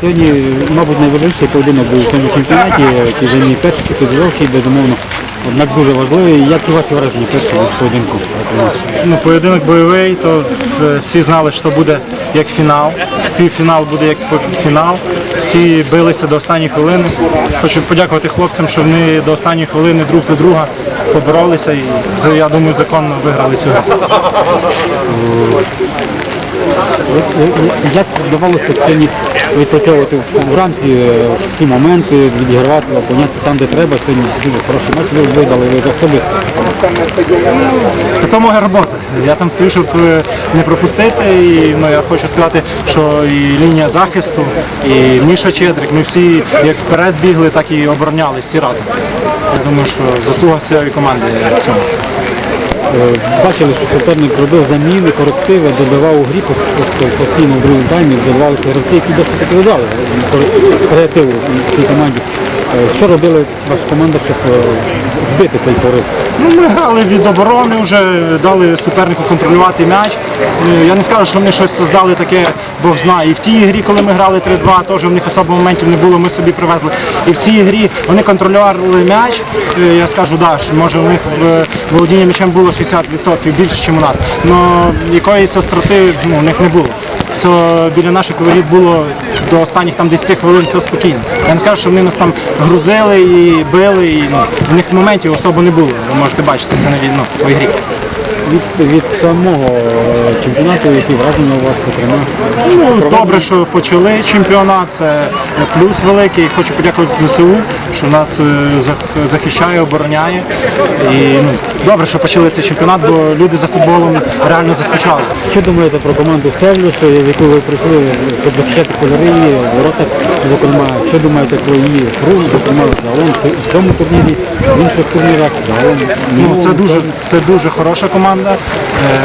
Сьогодні, мабуть, найважливіший поєдинок був у цьому чемпіонаті, який за ній перший, підготовчий, безумовно. Однак дуже важливий. Які ваші враження першого поєдинку? Ну, поєдинок бойовий, то всі знали, що буде як фінал. Півфінал буде як фінал. Всі билися до останньої хвилини. Хочу подякувати хлопцям, що вони до останньої хвилини друг за друга поборолися і я думаю, законно виграли цю гру. Як вдавалося сьогодні відпрацьовувати вранці е, всі моменти, відігравати, опинятися там, де треба. Сьогодні дуже хороший матч ви видали ви особисто. Та то моя робота. Я там стою, щоб е, не пропустити. І ну, я хочу сказати, що і лінія захисту, і Міша Чедрик, ми всі як вперед бігли, так і оборонялись всі разом. Я думаю, що заслуга всієї команди в цьому. Е, Бачили, що суперник робив заміни, корективи, додавав у грі пос- постійно в другому таймі, додавалися гравці, які досить таки додали креативу в цій команді. Е, Що робили ваша команда, щоб е, збити цей порив? Ну, ми грали від оборони, вже дали супернику контролювати м'яч. Е, Я не скажу, що вони щось создали таке, Бог знає. І в тій грі, коли ми грали 3-2, теж в них особо моментів не було, ми собі привезли. І в цій грі вони контролювали м'яч. Я скажу, да, що може у них в володіння м'ячем було 60% більше, ніж у нас. Але якоїсь остроти ну, у них не було. Все біля наших воріт було до останніх там 10 хвилин все спокійно. Я не скажу, що вони нас там грузили і били, і ну, в них моментів особо не було. Ви можете бачити це на війну в ігрі. Від, від самого е, чемпіонату, які враження у вас, зокрема? Ну, добре, що почали чемпіонат, це плюс великий. Хочу подякувати ЗСУ, що нас е, захищає, обороняє. І ну, добре, що почали цей чемпіонат, бо люди за футболом реально заскучали. Що думаєте про команду Севлюш, в яку ви прийшли, щоб захищати кольори ворота, зокрема, що думаєте про її гру, зокрема, загалом в цьому турнірі, в інших турнірах, загалом? Ну, це дуже, це дуже хороша команда. Е,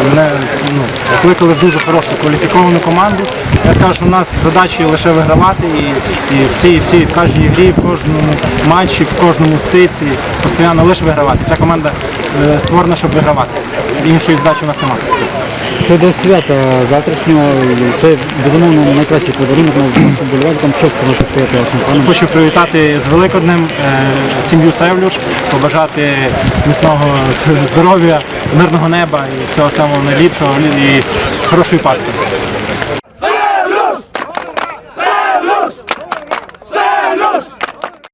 Мене ну, викликали в дуже хорошу кваліфіковану команду. Я скажу, що у нас задачі лише вигравати і, і всі, всі в кожній грі, в кожному матчі, в кожному стиці постійно лише вигравати. Ця команда е, створена, щоб вигравати. Іншої задачі у нас немає. Щодо свята завтрашнього, це безумовно найкращий подарунок нашим болівальникам. Що скажете сказати вашим панам? Хочу привітати з Великоднем е, сім'ю Севлюш, побажати міцного здоров'я, мирного неба і всього самого найліпшого і хорошої Пасхи.